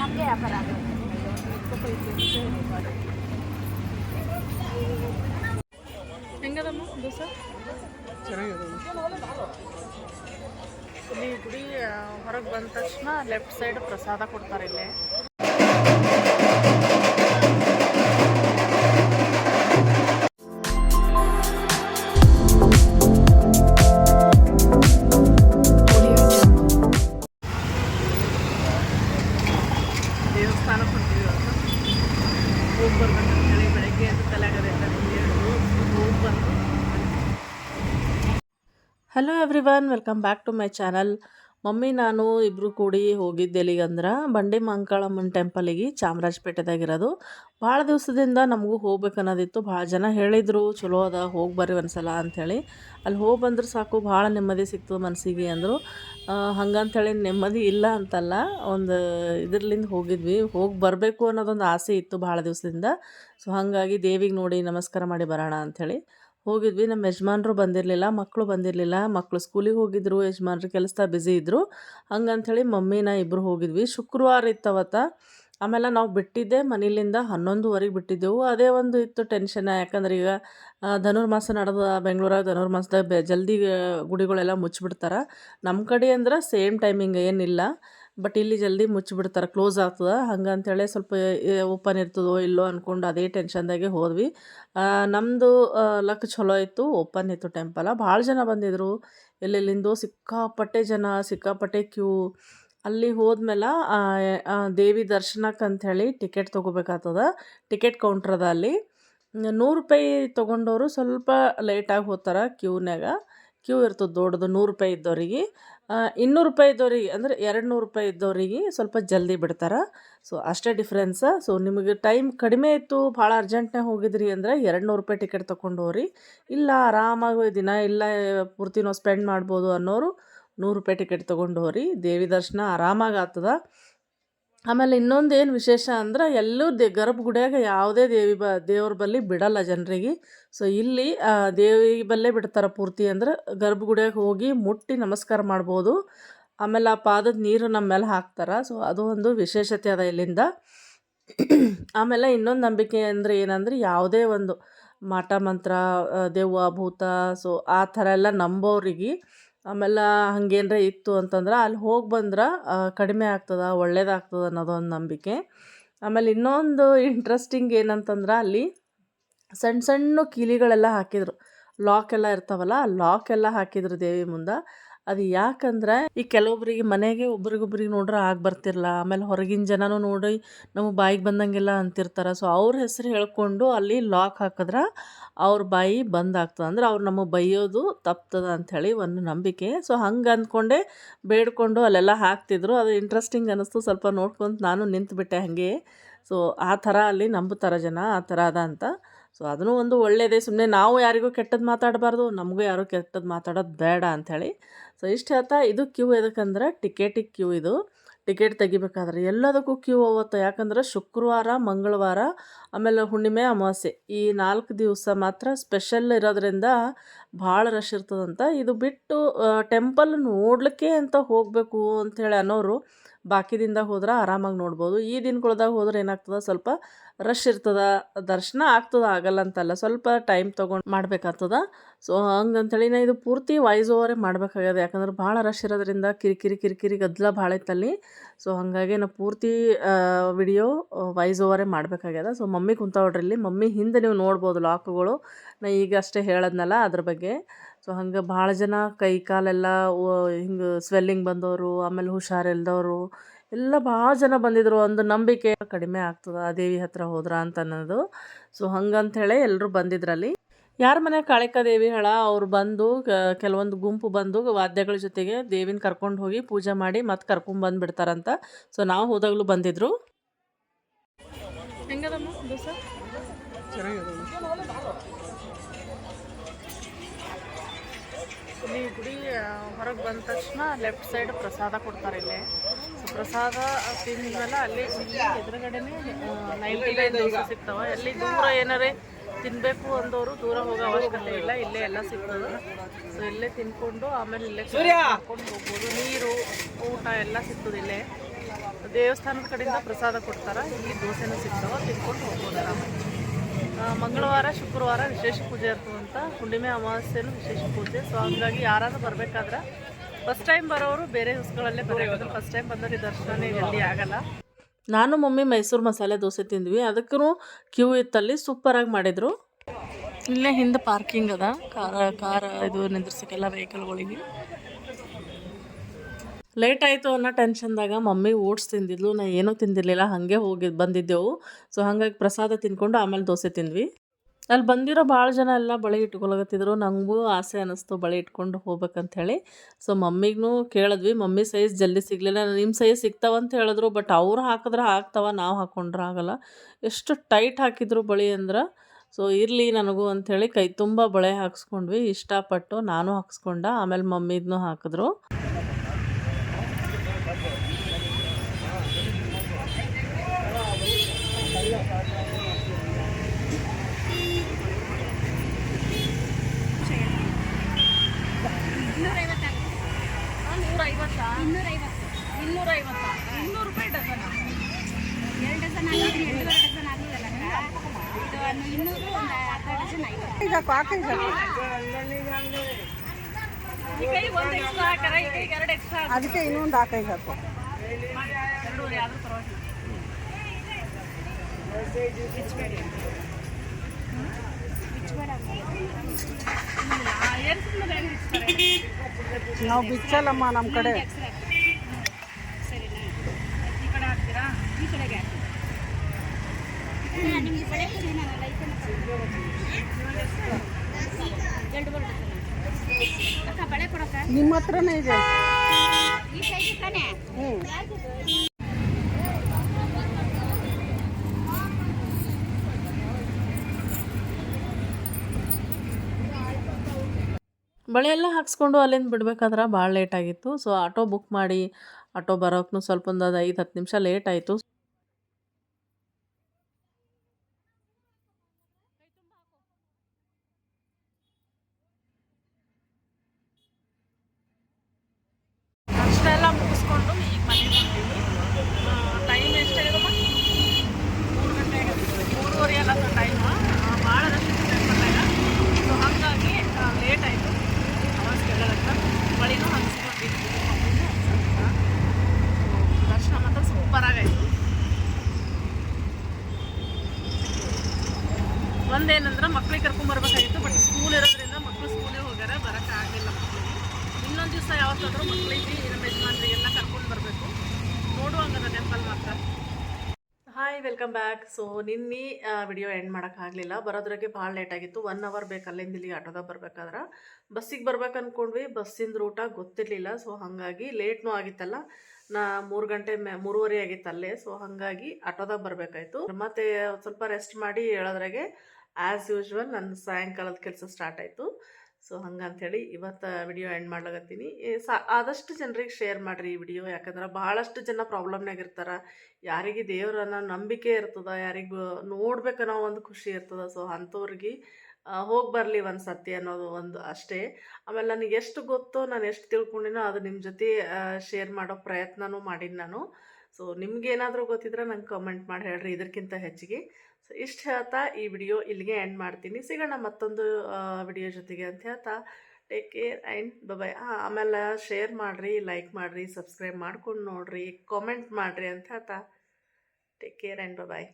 ನಮಗೆ ವ್ಯಾಪಾರ ಆಗುತ್ತೆ. ಹೆಂಗದಮ್ಮ ದೋಸೆ? ಚೆನ್ನಾಗಿದೆ. ಇಲ್ಲಿ ಗುಡಿ ಹೊರಗೆ ಬಂದ ತಕ್ಷಣ ಲೆಫ್ಟ್ ಸೈಡ್ ಪ್ರಸಾದ ಕೊಡ್ತಾರೆ ಇಲ್ಲಿ. ದೇವಸ್ಥಾನಕ್ಕೆ ಕೊಡ್ತೀವಿ ಹೋಗಿ ಬರ್ಬೇಕಂತ ಹೇಳಿ ಬೆಳಗ್ಗೆ ಎದ್ದು ತಲೆಗದೆ ಹೋಗಿ ಬಂದು. Hello everyone welcome back to my channel mummy, ನಾನು ಇಬ್ಬರು ಕೂಡಿ ಹೋಗಿದ್ದೆ ಎಲ್ಲಿಗಂದ್ರೆ ಬಂಡಿ ಮಂಕಾಳಮ್ಮನ ಟೆಂಪಲಿಗೆ ಚಾಮರಾಜಪೇಟೆದಾಗಿರೋದು. ಭಾಳ ದಿವಸದಿಂದ ನಮಗೂ ಹೋಗ್ಬೇಕು ಅನ್ನೋದಿತ್ತು. ಭಾಳ ಜನ ಹೇಳಿದರು, ಚಲೋ ಅದ, ಹೋಗಿ ಬರ್ರಿ ಒಂದ್ಸಲ ಅಂಥೇಳಿ ಅಲ್ಲಿ ಹೋಗಿ ಬಂದ್ರೆ ಸಾಕು, ಭಾಳ ನೆಮ್ಮದಿ ಸಿಗ್ತದೆ ಮನಸ್ಸಿಗೆ ಅಂದರು. ಹಂಗಂಥೇಳಿ ನೆಮ್ಮದಿ ಇಲ್ಲ ಅಂತಲ್ಲ, ಒಂದು ಇದರ್ಲಿಂದ ಹೋಗಿದ್ವಿ. ಹೋಗಿ ಬರಬೇಕು ಅನ್ನೋದೊಂದು ಆಸೆ ಇತ್ತು ಭಾಳ ದಿವಸದಿಂದ. ಸೊ, ಹಾಗಾಗಿ ದೇವಿಗೆ ನೋಡಿ ನಮಸ್ಕಾರ ಮಾಡಿ ಬರೋಣ ಅಂಥೇಳಿ ಹೋಗಿದ್ವಿ, ನಮ್ಮ ಯಜಮಾನರು ಬಂದಿರಲಿಲ್ಲ ಮಕ್ಕಳು ಬಂದಿರಲಿಲ್ಲ. ಮಕ್ಕಳು ಸ್ಕೂಲಿಗೆ ಹೋಗಿದ್ರು, ಯಜಮಾನ್ರು ಕೆಲಸ ಬ್ಯುಸಿ ಇದ್ದರು ಹಂಗಂಥೇಳಿ ಮಮ್ಮಿನ ಇಬ್ಬರು ಹೋಗಿದ್ವಿ. ಶುಕ್ರವಾರ ಇತ್ತವತ್ತ. ಆಮೇಲೆ ನಾವು ಬಿಟ್ಟಿದ್ದೆ ಮನೆಯಿಂದ ಹನ್ನೊಂದುವರೆಗೆ ಬಿಟ್ಟಿದ್ದೆವು. ಅದೇ ಒಂದು ಇತ್ತು ಟೆನ್ಷನ್, ಯಾಕಂದ್ರೆ ಈಗ ಧನುರ್ಮಾಸ ನಡೆದ ಬೆಂಗಳೂರಾಗ, ಧನುರ್ಮಾಸದಾಗ ಬೆ, ಜಲ್ದಿ, ಗುಡಿಗಳೆಲ್ಲ ಮುಚ್ಚಿಬಿಡ್ತಾರೆ ನಮ್ಮ ಕಡೆ ಅಂದ್ರೆ ಸೇಮ್ ಟೈಮಿಂಗ್ ಏನಿಲ್ಲ. ಬಟ್ ಇಲ್ಲಿ ಜಲ್ದಿ ಮುಚ್ಚಿಬಿಡ್ತಾರೆ, ಕ್ಲೋಸ್ ಆಗ್ತದೆ. ಹಂಗಂತೇಳಿ ಸ್ವಲ್ಪ ಓಪನ್ ಇರ್ತದೋ ಇಲ್ಲೋ ಅಂದ್ಕೊಂಡು ಅದೇ ಟೆನ್ಷನ್ದಾಗೆ ಹೋದ್ವಿ. ನಮ್ಮದು ಲಕ್ ಚಲೋ ಇತ್ತು ಓಪನ್ ಇತ್ತು ಟೆಂಪಲ ಭಾಳ ಜನ ಬಂದಿದ್ದರು ಎಲ್ಲೆಲ್ಲಿಂದು ಸಿಕ್ಕಾಪಟ್ಟೆ ಜನ, ಸಿಕ್ಕಾಪಟ್ಟೆ ಕ್ಯೂ ಅಲ್ಲಿ ಹೋದ್ಮೇಲೆ ದೇವಿ ದರ್ಶನಕ್ಕೆ ಅಂಥೇಳಿ ಟಿಕೆಟ್ ತೊಗೋಬೇಕಾಗ್ತದ. ಟಿಕೆಟ್ ಕೌಂಟ್ರದ ಅಲ್ಲಿ. ನೂರು ರೂಪಾಯಿ ತೊಗೊಂಡವರು ಸ್ವಲ್ಪ ಲೇಟಾಗಿ ಹೋಗ್ತಾರೆ ಕ್ಯೂನ್ಯಾಗ ಕ್ಯೂ ಇರ್ತದೆ ದೊಡ್ಡದು, ನೂರು ರೂಪಾಯಿ ಇದ್ದವ್ರಿಗೆ ಇನ್ನೂರು ರೂಪಾಯಿ ಇದ್ದವ್ರಿಗೆ ಅಂದರೆ ಎರಡು ನೂರು ರೂಪಾಯಿ ಇದ್ದವ್ರಿಗೆ ಸ್ವಲ್ಪ ಜಲ್ದಿ ಬಿಡ್ತಾರೆ. ಸೊ ಅಷ್ಟೇ ಡಿಫ್ರೆನ್ಸ ಸೊ ನಿಮಗೆ ಟೈಮ್ ಕಡಿಮೆ ಇತ್ತು, ಭಾಳ ಅರ್ಜೆಂಟ್ನಾಗ ಹೋಗಿದ್ರಿ ಅಂದ್ರೆ ಎರಡು ನೂರು ರೂಪಾಯಿ ಟಿಕೆಟ್ ತೊಗೊಂಡು ಹೋಗ್ರಿ ಇಲ್ಲ, ಆರಾಮಾಗಿ ದಿನ ಇಲ್ಲ ಪೂರ್ತಿ ನಾವು ಸ್ಪೆಂಡ್ ಮಾಡ್ಬೋದು ಅನ್ನೋರು ನೂರು ರೂಪಾಯಿ ಟಿಕೆಟ್ ತೊಗೊಂಡು ಹೋಗ್ರಿ ದೇವಿ ದರ್ಶನ ಆರಾಮಾಗಿ ಆಗ್ತದ. ಆಮೇಲೆ ಇನ್ನೊಂದು ಏನು ವಿಶೇಷ ಅಂದ್ರೆ ಎಲ್ಲೂ ದೇ ಗರ್ಭಗುಡಿಯಾಗ ಯಾವುದೇ ದೇವಿ ಬ, ದೇವ್ರ ಬಲ್ಲಿ ಬಿಡಲ್ಲ ಜನರಿಗೆ. ಸೊ ಇಲ್ಲಿ ದೇವಿ ಬಲ್ಲೇ ಬಿಡ್ತಾರೆ ಪೂರ್ತಿ ಅಂದ್ರೆ ಗರ್ಭಗುಡಿಯಾಗ ಹೋಗಿ ಮುಟ್ಟಿ ನಮಸ್ಕಾರ ಮಾಡ್ಬೋದು. ಆಮೇಲೆ ಆ ಪಾದದ ನೀರು ನಮ್ಮ ಮೇಲೆ ಹಾಕ್ತಾರೆ. ಸೊ ಅದು ಒಂದು ವಿಶೇಷತೆ ಅದ ಇಲ್ಲಿಂದ. ಆಮೇಲೆ ಇನ್ನೊಂದು ನಂಬಿಕೆ ಅಂದರೆ ಏನಂದ್ರೆ ಯಾವುದೇ ಒಂದು ಮಾಟ, ಮಂತ್ರ ದೇವ್ವ, ಭೂತ ಸೊ ಆ ಥರ ಎಲ್ಲ ನಂಬೋರಿಗೆ ಆಮೇಲೆ ಹಂಗೇನರ ಇತ್ತು ಅಂತಂದ್ರೆ ಅಲ್ಲಿ ಹೋಗಿ ಬಂದ್ರೆ ಕಡಿಮೆ ಆಗ್ತದೆ, ಒಳ್ಳೇದಾಗ್ತದೆ ಅನ್ನೋದೊಂದು ನಂಬಿಕೆ. ಆಮೇಲೆ ಇನ್ನೊಂದು ಇಂಟ್ರೆಸ್ಟಿಂಗ್ ಏನಂತಂದ್ರೆ ಅಲ್ಲಿ ಸಣ್ಣ ಸಣ್ಣ ಕೀಲಿಗಳೆಲ್ಲ ಹಾಕಿದ್ರು. ಲಾಕ್ ಎಲ್ಲ ಇರ್ತಾವಲ್ಲ, ಆ ಲಾಕ್ ಎಲ್ಲ ಹಾಕಿದ್ರು ದೇವಿ ಮುಂದೆ. ಅದು ಯಾಕಂದ್ರೆ ಈ ಕೆಲವೊಬ್ಬರಿಗೆ ಮನೆಗೆ ಒಬ್ರಿಗೊಬ್ರಿಗೆ ನೋಡ್ರೆ ಆಗ ಬರ್ತಿರಲ್ಲ ಆಮೇಲೆ ಹೊರಗಿನ ಜನನೂ ನೋಡಿ ನಮಗೆ ಬಾಯಿಗೆ ಬಂದಂಗೆಲ್ಲ ಅಂತಿರ್ತಾರೆ. ಸೊ ಅವ್ರ ಹೆಸರು ಹೇಳ್ಕೊಂಡು ಅಲ್ಲಿ ಲಾಕ್ ಹಾಕಿದ್ರೆ ಅವ್ರ ಬಾಯಿ ಬಂದ್ ಆಗ್ತದೆ. ಅಂದ್ರೆ ಅವ್ರು ನಮಗೆ ಬೈಯೋದು ತಪ್ತದ ಅಂಥೇಳಿ ಒಂದು ನಂಬಿಕೆ. ಸೊ ಹಂಗೆ ಅಂದ್ಕೊಂಡೆ ಬೇಡ್ಕೊಂಡು ಅಲ್ಲೆಲ್ಲ ಹಾಕ್ತಿದ್ರು. ಅದು ಇಂಟ್ರೆಸ್ಟಿಂಗ್ ಅನ್ನಿಸ್ತು ಸ್ವಲ್ಪ ನೋಡ್ಕೊಂತ ನಾನು ನಿಂತುಬಿಟ್ಟೆ ಹಾಗೆ. ಸೊ ಆ ಥರ ಅಲ್ಲಿ ನಂಬುತ್ತಾರೆ ಜನ. ಆ ಥರ ಅದ ಅಂತ. ಸೊ ಅದನ್ನು ಒಂದು ಒಳ್ಳೆಯದೇ ಸುಮ್ಮನೆ ನಾವು ಯಾರಿಗೂ ಕೆಟ್ಟದ್ದು ಮಾತಾಡಬಾರ್ದು. ನಮಗೂ ಯಾರೂ ಕೆಟ್ಟದ್ದು ಮಾತಾಡೋದು ಬೇಡ ಅಂಥೇಳಿ. ಸೊ ಇಷ್ಟು ಹೇಳ್ತಾ ಇದು ಕ್ಯೂ ಎದಕ್ಕಂದ್ರೆ ಟಿಕೆಟಿಗೆ ಕ್ಯೂ ಇದು. ಟಿಕೆಟ್ ತೆಗಿಬೇಕಾದ್ರೆ ಎಲ್ಲದಕ್ಕೂ ಕ್ಯೂ ಹೋಗುತ್ತೆ. ಯಾಕಂದ್ರೆ ಶುಕ್ರವಾರ, ಮಂಗಳವಾರ, ಆಮೇಲೆ ಹುಣ್ಣಿಮೆ, ಅಮಾವಾಸ್ಯೆ ಈ ನಾಲ್ಕು ದಿವಸ ಮಾತ್ರ ಸ್ಪೆಷಲ್ ಇರೋದ್ರಿಂದ ಭಾಳ ರಶ್ ಇರ್ತದಂತ. ಇದು ಬಿಟ್ಟು ಟೆಂಪಲ್ ನೋಡಲಿಕ್ಕೆ ಅಂತ ಹೋಗಬೇಕು ಅಂಥೇಳಿ ಅನ್ನೋರು ಬಾಕಿದಿಂದ ಹೋದ್ರೆ ಆರಾಮಾಗಿ ನೋಡ್ಬೋದು. ಈ ದಿನಗಳ್ದಾಗ ಹೋದ್ರೆ ಏನಾಗ್ತದೆ? ಸ್ವಲ್ಪ ರಶ್ ಇರ್ತದ, ದರ್ಶನ ಆಗ್ತದ, ಆಗಲ್ಲ ಅಂತಲ್ಲ. ಸ್ವಲ್ಪ ಟೈಮ್ ತೊಗೊಂಡು ಮಾಡ್ಬೇಕಾಗ್ತದ. ಸೊ ಹಂಗಂತೇಳಿ ನಾ ಇದು ಪೂರ್ತಿ ವಾಯ್ಸ್ ಓವರೇ ಮಾಡ್ಬೇಕಾಗ್ಯದ. ಯಾಕಂದ್ರೆ ಭಾಳ ರಶ್ ಇರೋದ್ರಿಂದ ಕಿರಿಕಿರಿ ಕಿರಿಕಿರಿ ಗದ್ದಲ ಭಾಳ ಇತ್ತಲ್ಲಿ. ಸೊ ಹಾಗಾಗಿ ನಾ ಪೂರ್ತಿ ವಿಡಿಯೋ ವಾಯ್ಸ್ ಓವರೇ ಮಾಡಬೇಕಾಗ್ಯದ. ಸೊ ಮಮ್ಮಿ ಕುಂತಾವ್ರಿ ಇಲ್ಲಿ. ಮಮ್ಮಿ ಹಿಂದೆ ನೀವು ನೋಡ್ಬೋದು ಲಾಕ್ಗಳು ನಾ ಈಗ ಅಷ್ಟೇ ಹೇಳದ್ನಲ್ಲ ಅದ್ರ ಬಗ್ಗೆ. ಸೊ ಹಂಗೆ ಭಾಳ ಜನ ಕೈ ಕಾಲೆಲ್ಲ ಹಿಂಗೆ ಸ್ವೆಲ್ಲಿಂಗ್ ಬಂದವರು, ಆಮೇಲೆ ಹುಷಾರಿಲ್ದವರು ಎಲ್ಲ ಭಾಳ ಜನ ಬಂದಿದ್ರು. ಒಂದು ನಂಬಿಕೆ ಕಡಿಮೆ ಆಗ್ತದೆ, ಆ ದೇವಿ ಹತ್ರ ಹೋದ್ರ ಅಂತ ಅನ್ನೋದು. ಸೊ ಹಂಗಂಥೇಳಿ ಎಲ್ಲರೂ ಬಂದಿದ್ರಲ್ಲಿ. ಯಾರ ಮನೆ ಕಾಳಿಕ ದೇವಿ ಹೇಳ, ಅವ್ರು ಬಂದು ಕೆಲವೊಂದು ಗುಂಪು ಬಂದು ವಾದ್ಯಗಳ ಜೊತೆಗೆ ದೇವಿನ ಕರ್ಕೊಂಡು ಹೋಗಿ ಪೂಜೆ ಮಾಡಿ ಮತ್ತೆ ಕರ್ಕೊಂಡು ಬಂದುಬಿಡ್ತಾರಂತ. ಸೊ ನಾವು ಹೋದಾಗಲೂ ಬಂದಿದ್ರು. ಹೆಂಗದಮ್ಮ ದೋಸೆ ಚೆನ್ನಾಗಿದೆ ಇಲ್ಲಿ ಗುಡಿ ಹೊರಗೆ ಬಂದ ತಕ್ಷಣ ಲೆಫ್ಟ್ ಸೈಡ್ ಪ್ರಸಾದ ಕೊಡ್ತಾರೆ ಇಲ್ಲಿ. ಸೊ ಪ್ರಸಾದ ತಿಂದ್ಮೇಲೆ ಅಲ್ಲಿ ಇಲ್ಲಿ ಎದುರುಗಡೆನೆ ನೈಂಟಿ ನೈನ್ ದೋಸೆ ಸಿಗ್ತಾವ. ಅಲ್ಲಿ ದೂರ ಏನಾರೇ ತಿನ್ನಬೇಕು ಅಂದವರು ದೂರ ಹೋಗೋ ಅವಶ್ಯಕತೆ ಇಲ್ಲ. ಇಲ್ಲೇ ಎಲ್ಲ ಸಿಗ್ತದೆ. ಸೊ ಇಲ್ಲೇ ತಿನ್ಕೊಂಡು ಆಮೇಲೆ ಇಲ್ಲೇ ಹಾಕೊಂಡು ಹೋಗ್ಬೋದು. ನೀರು ಊಟ ಎಲ್ಲ ಸಿಗ್ತದೆ ಇಲ್ಲೇ. ದೇವಸ್ಥಾನದ ಕಡೆಯಿಂದ ಪ್ರಸಾದ ಕೊಡ್ತಾರೆ. ಇಲ್ಲಿ ದೋಸೆನೂ ಸಿಗ್ತಾವ. ತಿನ್ಕೊಂಡು ಹೋಗ್ಬೋದು ಆರಾಮಾಗಿ. ಮಂಗಳವಾರ ಶುಕ್ರವಾರ ವಿಶೇಷ ಪೂಜೆ ಇರ್ತದಂತ ಹುಣ್ಣಿಮೆ ಅಮಾವಾಸ್ಯೆನೂ ವಿಶೇಷ ಪೂಜೆ. ಸೊ ಹಂಗಾಗಿ ಯಾರಾದ್ರು ಬರಬೇಕಾದ್ರೆ ಫಸ್ಟ್ ಟೈಮ್ ಬರೋರು ಬೇರೆ ದಿವಸಗಳಲ್ಲೇ ಬರೋದು ಫಸ್ಟ್ ಟೈಮ್ ಬಂದವ್ರಿಗೆ ದರ್ಶನ ಎಲ್ಲಿ ಆಗಲ್ಲ. ನಾನು ಮಮ್ಮಿ ಮೈಸೂರು ಮಸಾಲೆ ದೋಸೆ ತಿಂದ್ವಿ. ಅದಕ್ಕೂ ಕ್ಯೂ ಇತ್ತಲ್ಲಿ ಸೂಪರಾಗಿ ಮಾಡಿದರು. ಇಲ್ಲೇ ಹಿಂದೆ ಪಾರ್ಕಿಂಗ್ ಅದ. ಕಾರ ಕಾರ ಇದು ನಿಂದ್ರಿಸಕ್ಕೆಲ್ಲ ವೆಹಿಕಲ್ಗಳಿಗೆ ಲೇಟ್ ಆಯಿತು ಅನ್ನೋ ಟೆನ್ಷನ್ದಾಗ ಮಮ್ಮಿ ಓಟ್ಸ್ ತಿಂದಿದ್ಲು, ನಾ ಏನೂ ತಿಂದಿರಲಿಲ್ಲ, ಹಾಗೆ ಹೋಗಿ ಬಂದಿದ್ದೆವು. ಸೊ ಹಾಗಾಗಿ ಪ್ರಸಾದ ತಿನ್ಕೊಂಡು ಆಮೇಲೆ ದೋಸೆ ತಿಂದ್ವಿ. ಅಲ್ಲಿ ಬಂದಿರೋ ಭಾಳ ಜನ ಎಲ್ಲ ಬಳೆ ಇಟ್ಕೊಳಕತ್ತಿದ್ರು. ನನಗೂ ಆಸೆ ಅನ್ನಿಸ್ತು ಬಳೆ ಇಟ್ಕೊಂಡು ಹೋಗ್ಬೇಕಂಥೇಳಿ ಸೊ ಮಮ್ಮಿಗೂ ಕೇಳಿದ್ವಿ, ಮಮ್ಮಿ ಸೈಜ್ ಜಲ್ದಿ ಸಿಗಲಿಲ್ಲ ನಿಮ್ಮ ಸೈಜ್ ಸಿಗ್ತಾವಂತ ಹೇಳಿದ್ರು ಬಟ್ ಅವ್ರು ಹಾಕಿದ್ರೆ ಆಗ್ತಾವ ನಾವು ಹಾಕೊಂಡ್ರೆ ಆಗಲ್ಲ. ಎಷ್ಟು ಟೈಟ್ ಹಾಕಿದ್ರು ಬಳೆ ಅಂದ್ರೆ ಸೊ ಇರಲಿ ನನಗೂ ಅಂಥೇಳಿ ಕೈ ತುಂಬ ಬಳೆ ಹಾಕ್ಸ್ಕೊಂಡ್ವಿ. ಇಷ್ಟಪಟ್ಟು ನಾನು ಹಾಕ್ಸ್ಕೊಂಡ, ಆಮೇಲೆ ಮಮ್ಮಿದ್ನೂ ಹಾಕಿದ್ರು ಇನ್ನೂರು ರೂಪಾಯಿ ಡಜನ್ ಎರಡು ಡಜನ್ ಆಗಿದ್ರೆ ಎರಡೂವರೆ ಡಜನ್ ಆಗಿದೆಲ್ಲ ಇದು ಒಂದು ಇನ್ನೂರು ಒಂದು ಅರ್ಧ ಡಜನ್ ಐವತ್ತು ಈಗ ಕಾಕೈದು ಈ ಕೈ ಒಂದು ಎಕ್ಸ್ಟ್ರಾ ಹಾಕಾರ ಈ ಕೈಗೆ ಎಕ್ಸ್ಟ್ರಾ ಅದಕ್ಕೆ ಇನ್ನೊಂದು ಹಾಕೈದು ಹಾಕು ನಾವು ಬಿಚ್ಚಲ್ಲಮ್ಮ ನಮ್ಮ ಕಡೆ ಸರಿನಾ ಈ ಕಡೆ ಹಾಕ್ತೀರಾ ಈ ಕಡೆಗೆ ಹಾಕಿ ನಿಮಗೆ ಬಳೆ ಕೊಡಿ ನಾನು ಲೈಸೆನ್ಸ್ ಎರಡೂವರೆ ಡಜನ್ ಅಕ್ಕ ಬಳೆ ಕೊಡಕ್ಕ ನಿಮ್ಮ ಹತ್ರನೇ ಇದೆ. ಬಳೆ ಎಲ್ಲ ಹಾಕ್ಸ್ಕೊಂಡು ಅಲ್ಲಿಂದ ಬಿಡ್ಬೇಕಾದ್ರೆ ಭಾಳ ಲೇಟ್ ಆಗಿತ್ತು. ಸೊ ಆಟೋ ಬುಕ್ ಮಾಡಿ ಆಟೋ ಬರೋಕ್ಕೂ ಸ್ವಲ್ಪ ಒಂದು ಐದು ಹತ್ತು ನಿಮಿಷ ಲೇಟ್ ಆಯಿತು ಅಷ್ಟೆಲ್ಲ ಮುಗಿಸ್ಕೊಂಡು ಈಗ ಮನೆಗೆ ಬಂದೀವಿ ಟೈಮ್ ಎಷ್ಟಾಗಿದಮ್ಮ ಮೂರು ಗಂಟೆ ಆಗಿದೆ ಮೂರುವರೆ ಎಲ್ಲ ಟೈಮ್ ಭಾಳ ರಶ್ ಸೊ ಹಾಗಾಗಿ ಲೇಟ್ ಆಯಿತು ಅವಾಜ್ ಕೇಳೋದಕ್ಕ ಬಳಿನೂ ಹಂಚ್ಕೊಂಡಿದ್ವಿ ದರ್ಶನ ಮಾತ್ರ ಸೂಪರಾಗಾಯಿತು ಒಂದೇನಂದ್ರೆ ಮಕ್ಳಿಗೆ ಕರ್ಕೊಂಬರ್ಬೇಕಾಗಿತ್ತು ಬಟ್ ಸ್ಕೂಲ್ ಇರೋದ್ರಿಂದ ಮಕ್ಕಳು ಸ್ಕೂಲಿಗೆ ಹೋಗ್ಯಾರ ಬರೋಕ್ಕಾಗಲಿಲ್ಲ ಮಕ್ಕಳಿಗೆ ಇನ್ನೊಂದು ದಿವಸ ಯಾವತ್ತಾದ್ರೂ ಮಕ್ಕಳಿಗೆ ನಮ್ಮ ಯಜಮಾನ್ರಿಗೆಲ್ಲ ಕರ್ಕೊಂಡು ಬರಬೇಕು ನೋಡುವಂಗದ ಟೆಂಪಲ್ ಮಾತ್ರ ಹಾಯ್ ವೆಲ್ಕಮ್ ಬ್ಯಾಕ್ ಸೊ ನಿನ್ನೆ ವಿಡಿಯೋ ಎಂಡ್ ಮಾಡೋಕ್ಕಾಗಲಿಲ್ಲ ಬರೋದ್ರಾಗೆ ಭಾಳ ಲೇಟ್ ಆಗಿತ್ತು. ಒನ್ ಅವರ್ ಬೇಕು ಅಲ್ಲಿಂದ ಇಲ್ಲಿ ಆಟೋದಾಗ ಬರ್ಬೇಕಾದ್ರೆ. ಬಸ್ಸಿಗೆ ಬರ್ಬೇಕು ಅಂದ್ಕೊಂಡ್ವಿ ಬಸ್ಸಿಂದ ರೂಟ ಗೊತ್ತಿರಲಿಲ್ಲ. ಸೊ ಹಾಗಾಗಿ ಲೇಟ್ನೂ ಆಗಿತ್ತಲ್ಲ. ನಾ ಮೂರು ಗಂಟೆ ಮೇ, ಮೂರುವರೆ ಆಗಿತ್ತು ಅಲ್ಲೇ. ಸೊ ಹಾಗಾಗಿ ಆಟೋದಾಗ ಬರಬೇಕಾಯ್ತು. ಮತ್ತೆ ಸ್ವಲ್ಪ ರೆಸ್ಟ್ ಮಾಡಿ ಹೇಳೋದ್ರಾಗೆ ಆ್ಯಸ್ ಯೂಶ್ವಲ್ ನನ್ನ ಸಾಯಂಕಾಲದ ಕೆಲಸ ಸ್ಟಾರ್ಟ್ ಆಯಿತು. ಸೊ ಹಂಗಂಥೇಳಿ ಇವತ್ತು ವಿಡಿಯೋ ಎಂಡ್ ಮಾಡ್ಲಾಗತ್ತೀನಿ ಸಾ, ಆದಷ್ಟು ಜನರಿಗೆ ಶೇರ್ ಮಾಡಿರಿ ಈ ವಿಡಿಯೋ. ಯಾಕಂದ್ರೆ ಭಾಳಷ್ಟು ಜನ ಪ್ರಾಬ್ಲಮ್ನಾಗ ಇರ್ತಾರೆ. ಯಾರಿಗೆ ದೇವರನ್ನ ನಂಬಿಕೆ ಇರ್ತದ, ಯಾರಿಗೆ ನೋಡ್ಬೇಕನ್ನೋ ಒಂದು ಖುಷಿ ಇರ್ತದ. ಸೊ ಅಂಥವ್ರಿಗೆ ಹೋಗಿ ಬರಲಿ ಒಂದು ಸತಿ ಅನ್ನೋದು ಒಂದು ಅಷ್ಟೇ. ಆಮೇಲೆ ನನಗೆ ಎಷ್ಟು ಗೊತ್ತೋ, ನಾನು ಎಷ್ಟು ತಿಳ್ಕೊಂಡಿನೋ ಅದು ನಿಮ್ಮ ಜೊತೆ ಶೇರ್ ಮಾಡೋ ಪ್ರಯತ್ನನೂ ಮಾಡೀನಿ ನಾನು. ಸೊ ನಿಮ್ಗೇನಾದರೂ ಗೊತ್ತಿದ್ರೆ ನಂಗೆ ಕಮೆಂಟ್ ಮಾಡಿ ಹೇಳ್ರಿ ಇದಕ್ಕಿಂತ ಹೆಚ್ಚಿಗೆ. ಸೊ ಇಷ್ಟು ಹೇಳ್ತಾ ಈ ವಿಡಿಯೋ ಇಲ್ಲಿಗೆ ಎಂಡ್ ಮಾಡ್ತೀನಿ. ಸಿಗೋಣ ಮತ್ತೊಂದು ವಿಡಿಯೋ ಜೊತೆಗೆ ಅಂತ ಹೇಳ್ತಾ. ಟೇಕ್ ಕೇರ್ ಆ್ಯಂಡ್ ಬಬಾಯ್ ಹಾಂ ಆಮೇಲೆ ಶೇರ್ ಮಾಡಿರಿ ಲೈಕ್ ಮಾಡಿರಿ ಸಬ್ಸ್ಕ್ರೈಬ್ ಮಾಡ್ಕೊಂಡು ನೋಡಿರಿ ಕಾಮೆಂಟ್ ಮಾಡಿರಿ ಅಂತ ಹೇಳ್ತಾ. Take care and bye-bye